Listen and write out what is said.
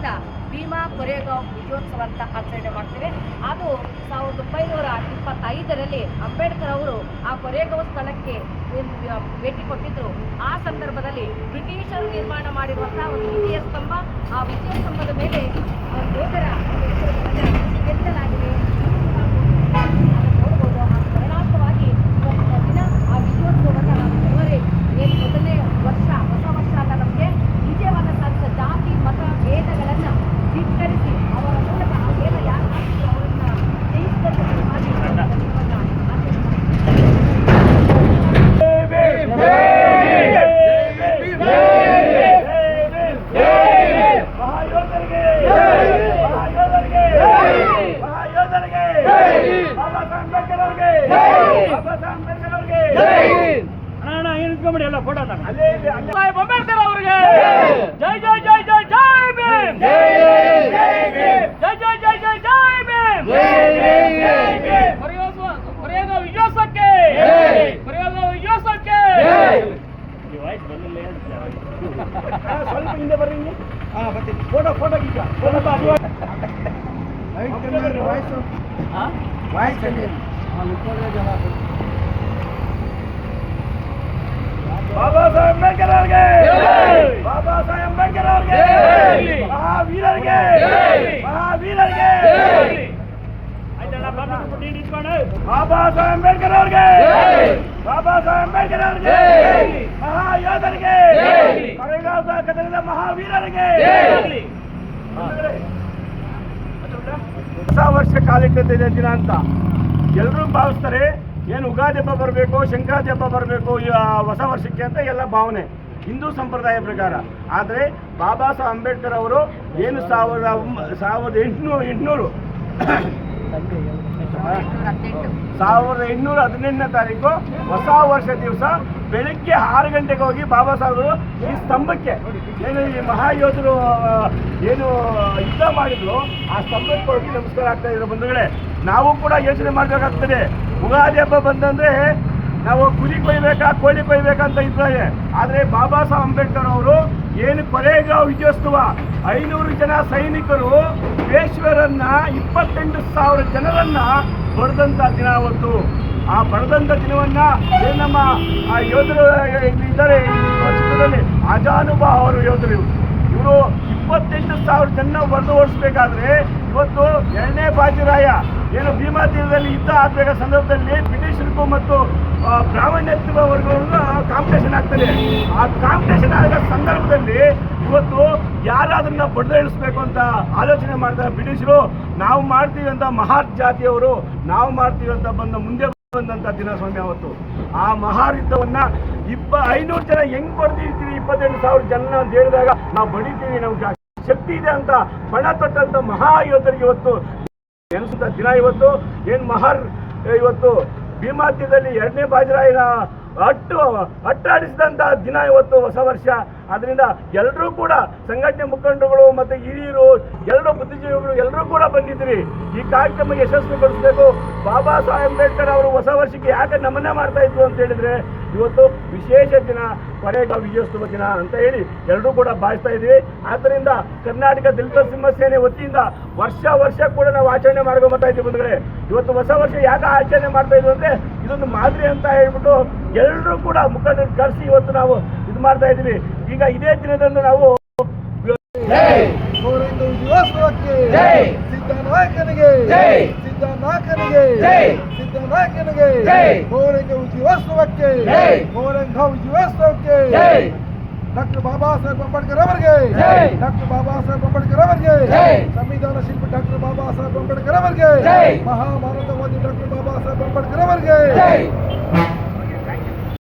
ವತಿಯಿಂದ ಭೀಮಾ ಕೊರೆಗಾಂವ್ ವಿಜಯೋತ್ಸವ ಅಂತ ಆಚರಣೆ ಮಾಡ್ತೇವೆ. ಅದು ಸಾವಿರದ ಒಂಬೈನೂರ ಇಪ್ಪತ್ತೈದರಲ್ಲಿ ಅಂಬೇಡ್ಕರ್ ಅವರು ಆ ಕೊರೆಗಾಂವ್ ಸ್ಥಳಕ್ಕೆ ಭೇಟಿ ಕೊಟ್ಟಿದ್ದರು ಆ ಸಂದರ್ಭದಲ್ಲಿ ಬ್ರಿಟಿಷರು ನಿರ್ಮಾಣ ಮಾಡಿರುವಂತಹ ಒಂದು ವಿಜಯ ಸ್ತಂಭ. ಆ ವಿಜಯ ಸ್ತಂಭದ ಮೇಲೆ ಹೆಸರುಗಳನ್ನ ಕೆತ್ತಲಾಗಿದೆ ಅದನ್ನ ನೋಡ್ಬೋದು ಆ ಸ್ಮರಣಾರ್ಥವಾಗಿ ಇವತ್ತಿನ ದಿನ ಆ ವಿಜಯೋತ್ಸವವನ್ನು ನಾವು ಜನವರಿ ಏನು ಮೊದಲನೇ ವರ್ಷ ಹೊಸ ವರ್ಷ ಅಲ್ಲ ನಮಗೆ ವಿಜಯವಾದ ಸಾಧಿಸಿದ ಜಾತಿ ಮತ ಭೇದಗಳನ್ನು ಧಿಕ್ಕರಿಸಿ ಅವರ ಮೂಲಕ ಆ ಭೇದ ಯಾರು ಹಾಕಿದ್ರು ಅವರನ್ನ ಜಯಿಸಿದಂತೆ ಸಮಾಜ ದಿನವನ್ನ ಆಚರಣೆ ಮಾಡ್ತೀವಿ. ಮಹಾಯೋಧರಿಗೆ ಮಹಾಯೋಧರಿಗೆ ಮಹಾಯೋಧರಿಗೆ ಬಾಬಾ ಸಾಹೇಬ್ ಅಂಬೇಡ್ಕರ್ ಅವ್ರಿಗೆ ಬಾಬಾ ಸಾಹೇಬ್ ಅಂಬೇಡ್ಕರ್ ಅವ್ರಿಗೆ ಅಣ್ಣ ಏನು ಇಟ್ಕೊಂಬಿಡಿ ಎಲ್ಲ ಫೋಟೋ ಅಲ್ಲೇ ಅಲ್ಲೇ ಅಂಬೇಡ್ಕರ್ ಅವರಿಗೆ. ಜೈ ಜೈ ಜೈ ಜೈ ಜೈ ಭೀಮ್. ಜೈ ಜೈ ಜೈ ಜೈ ಜೈ ಭೀಮ್. ಕೊರೆಯೋದು ಕೊರೆಯೋದು ವಿಜಯೋತ್ಸವಕ್ಕೆ. ಕೊರೆಯೋದು ವಿಜಯೋತ್ಸವಕ್ಕೆ. ಹಾ, ಸ್ವಲ್ಪ ಹಿಂದೆ ಬರ್ರಿ ಫೋಟೋ ಫೋಟೋ ಈಗ. Photo voice. Voice Saheb Ambedkar ಅವ್ರಿಗೆ ಬಾಬಾ ಸಾಹೇಬ್ ಅಂಬೇಡ್ಕರ್ ಅವ್ರಿಗೆ ಮಹಾವೀರರಿಗೆ. ಮಹಾವೀರರಿಗೆ. ಬಾಬಾ ಸಾಹೇಬ್ ಅಂಬೇಡ್ಕರ್ ಅವ್ರಿಗೆ. ಬಾಬಾ ಸಾಹೇಬ್ ಅಂಬೇಡ್ಕರ್ ಅವ್ರಿಗೆ ಮಹಾಯೋಧರಿಗೆ. ಕದನದ ಮಹಾವೀರರಿಗೆ. ಹೊಸ ವರ್ಷ ಕಾಲಿಟ್ಟಿದ್ದ ದಿನ ಅಂತ ಎಲ್ಲರೂ ಭಾವಿಸ್ತಾರೆ ಏನು ಉಗಾದಿ ಹಬ್ಬ ಬರಬೇಕು ಸಂಕ್ರಾಂತಿ ಹಬ್ಬ ಬರಬೇಕು ಹೊಸ ವರ್ಷಕ್ಕೆ ಅಂತ ಎಲ್ಲ ಭಾವನೆ, ಹಿಂದೂ ಸಂಪ್ರದಾಯ ಪ್ರಕಾರ. ಆದರೆ ಬಾಬಾ ಸಾಹೇಬ್ ಅಂಬೇಡ್ಕರ್ ಅವರು ಏನು ಸಾವಿರದ ಸಾವಿರದ ಎಂಟುನೂರು ಎಂಟುನೂರು, ಸಾವಿರದ ಎಂಟುನೂರ ಹದಿನೆಂಟನೇ ತಾರೀಕು ಹೊಸ ವರ್ಷ ದಿವಸ ಬೆಳಿಗ್ಗೆ ಆರು ಗಂಟೆಗೆ ಹೋಗಿ ಬಾಬಾ ಸಾಹೇಬರು ಈ ಸ್ತಂಭಕ್ಕೆ ಏನು ಈ ಮಹಾಯೋಧರು ಏನು ಯುದ್ಧ ಮಾಡಿದ್ರು, ಆ ಸ್ತಂಭಕ್ಕೆ ಹೋಗಿ ನಮಸ್ಕಾರ ಆಗ್ತಾ ಇದ್ರು ಬಂಧುಗಳೇ. ನಾವು ಕೂಡ ಯೋಚನೆ ಮಾಡಬೇಕಾಗ್ತದೆ. ಉಗಾದಿ ಹಬ್ಬ ಬಂದಂದ್ರೆ ನಾವು ಕುರಿ ಕೊಯ್ಬೇಕಾ ಕೋಳಿ ಕೊಯ್ಬೇಕಾ ಅಂತ ಇದ್ದಾರೆ ಆದರೆ ಬಾಬಾ ಸಾಹೇಬ್ ಅಂಬೇಡ್ಕರ್ ಅವರು ಏನು ಪರೇಗ ವಿಜಯೋತ್ಸವ, ಐನೂರು ಜನ ಸೈನಿಕರು ಪೇಶ್ವರನ್ನ ಇಪ್ಪತ್ತೆಂಟು ಸಾವಿರ ಜನರನ್ನ ಹೊಡೆದಂತ ದಿನ ಅವತ್ತು ಆ ಬರೆದಂತ ದಿನವನ್ನ ನಮ್ಮ ಆ ಯೋಧರು ಇದ್ದಾರೆ ಚಿತ್ರದಲ್ಲಿ ಚಿತ್ರದಲ್ಲಿ ಅಜಾನುಭಾವರು ಯೋಧರು. ಇವರು ಇಪ್ಪತ್ತೆಂಟು ಸಾವಿರ ಜನ ಬರೆದು ಓಡಿಸ್ಬೇಕಾದ್ರೆ ಇವತ್ತು ಎರಡನೇ ಬಾಜಿರಾಯ ಏನು ಭೀಮಾ ತೀರದಲ್ಲಿ ಯುದ್ಧ ಆದಾಗ ಸಂದರ್ಭದಲ್ಲಿ ಬ್ರಿಟಿಷರಿಗೂ ಮತ್ತು ಆ, ಬ್ರಾಹ್ಮಣ್ಯತ್ವ ವರ್ಗವನ್ನು ಕಾಂಪಿಟೇಷನ್ ಆಗ್ತದೆ. ಆ ಕಾಂಪಿಟೇಷನ್ ಆದ ಸಂದರ್ಭದಲ್ಲಿ ಇವತ್ತು ಯಾರಾದ್ರನ್ನ ಬಡ್ದು ಇಳಿಸ್ಬೇಕು ಅಂತ ಆಲೋಚನೆ ಮಾಡ್ತಾರೆ ಬ್ರಿಟಿಷರು ನಾವು ಮಾಡ್ತೀವಿ ಅಂತ ಮಹಾರ್ ಜಾತಿಯವರು ನಾವು ಮಾಡ್ತೀವಿ ಅಂತ ಬಂದ ಮುಂದೆ ಬಂದಂತ ದಿನ ಸ್ವಾಮಿ ಅವತ್ತು. ಆ ಮಹಾರ್ ಯುದ್ಧವನ್ನ ಇಪ್ಪ ಐನೂರು ಜನ ಹೆಂಗ್ ಬಡ್ದಿರ್ತೀವಿ ಇಪ್ಪತ್ತೆಂಟು ಸಾವಿರ ಜನ ಅಂತ ಹೇಳಿದಾಗ ನಾವು ಬಡಿತೀವಿ ನಮ್ಗೆ ಶಕ್ತಿ ಇದೆ ಅಂತ ಬಣ ತೊಟ್ಟಂತ ಮಹಾಯೋಧರಿಗೆ ಇವತ್ತು ನೆನೆಸಿದ ದಿನ ಇವತ್ತು ಏನ್ ಮಹಾರ್ ಇವತ್ತು ಭೀಮಾತ್ಯದಲ್ಲಿ ಎರಡನೇ ಬಾಜರಾಯನ ಅಟ್ಟು ಅಟ್ಟಾಡಿಸಿದಂಥ ದಿನ ಇವತ್ತು ಹೊಸ ವರ್ಷ. ಅದರಿಂದ ಎಲ್ಲರೂ ಕೂಡ ಸಂಘಟನೆ ಮುಖಂಡರುಗಳು ಮತ್ತೆ ಹಿರಿಯರು ಎಲ್ಲರೂ ಬುದ್ಧಿಜೀವಿಗಳು ಎಲ್ಲರೂ ಕೂಡ ಬಂದಿದ್ರಿ ಈ ಕಾರ್ಯಕ್ರಮ ಯಶಸ್ವಿಗೊಳಿಸಬೇಕು. ಬಾಬಾ ಸಾಹೇಬ್ ಅಂಬೇಡ್ಕರ್ ಅವರು ಹೊಸ ವರ್ಷಕ್ಕೆ ಯಾಕೆ ನಮನ ಮಾಡ್ತಾ ಇದ್ರು ಅಂತ ಹೇಳಿದ್ರೆ ಇವತ್ತು ವಿಶೇಷ ದಿನ ಪರೇಡ ವಿಜಯೋತ್ಸವ ದಿನ ಅಂತ ಹೇಳಿ ಎಲ್ಲರೂ ಕೂಡ ಭಾವಿಸ್ತಾ ಇದ್ದೀವಿ. ಆದ್ದರಿಂದ ಕರ್ನಾಟಕ ದಲಿತ ಸಿಂಹ ಸೇನೆ ವತಿಯಿಂದ ವರ್ಷ ವರ್ಷ ಕೂಡ ನಾವು ಆಚರಣೆ ಮಾಡ್ಕೊಂಬರ್ತಾ ಇದ್ದೀವಿ ಬಂದ್ರೆ ಇವತ್ತು ಹೊಸ ವರ್ಷ ಯಾಕೆ ಆಚರಣೆ ಮಾಡ್ತಾ ಇದ್ವಿ ಅಂದ್ರೆ ಇದೊಂದು ಮಾದರಿ ಅಂತ ಹೇಳ್ಬಿಟ್ಟು ಎಲ್ಲರೂ ಕೂಡ ಮುಖಂಡರು ಕರೆಸಿ ಇವತ್ತು ನಾವು ಇದು ಮಾಡ್ತಾ ಇದ್ದೀವಿ. ಈಗ ಇದೇ ದಿನದಂದು ನಾವು ಗೌರವಿಂದ ವಿಜಯೋತ್ಸವಕ್ಕೆ ಜೈ. ಸಿದ್ದನಾಯಕನಿಗೆ ಜೈ. ಸಿದ್ದನಾಯಕನಿಗೆ ಜೈ. ಸಿದ್ದನಾಯಕನಿಗೆ ಜೈ. ಗೌರವಿಂದ ವಿಜಯೋತ್ಸವಕ್ಕೆ ಜೈ. ಗೌರಂಗ ವಿಜಯೋತ್ಸವಕ್ಕೆ ಜೈ. ಡಾಕ್ಟರ್ ಬಾಬಾ ಸಾಹೇಬ್ ಅಂಬೇಡ್ಕರ್ ಅವರಿಗೆ ಜೈ. ಡಾಕ್ಟರ್ ಬಾಬಾ ಸಾಹೇಬ್ ಅಂಬೇಡ್ಕರ್ ಅವರಿಗೆ ಜೈ. ಸಂವಿಧಾನ ಶಿಲ್ಪಿ ಡಾಕ್ಟರ್ ಬಾಬಾ ಸಾಹೇಬ್ ಅಂಬೇಡ್ಕರ್ ಅವರಿಗೆ ಜೈ. ಮಹಾಮಾನವವಾದಿ ಡಾಕ್ಟರ್ ಬಾಬಾ ಸಾಹೇಬ್ ಅಂಬೇಡ್ಕರ್ ಅವರಿಗೆ ಜೈ.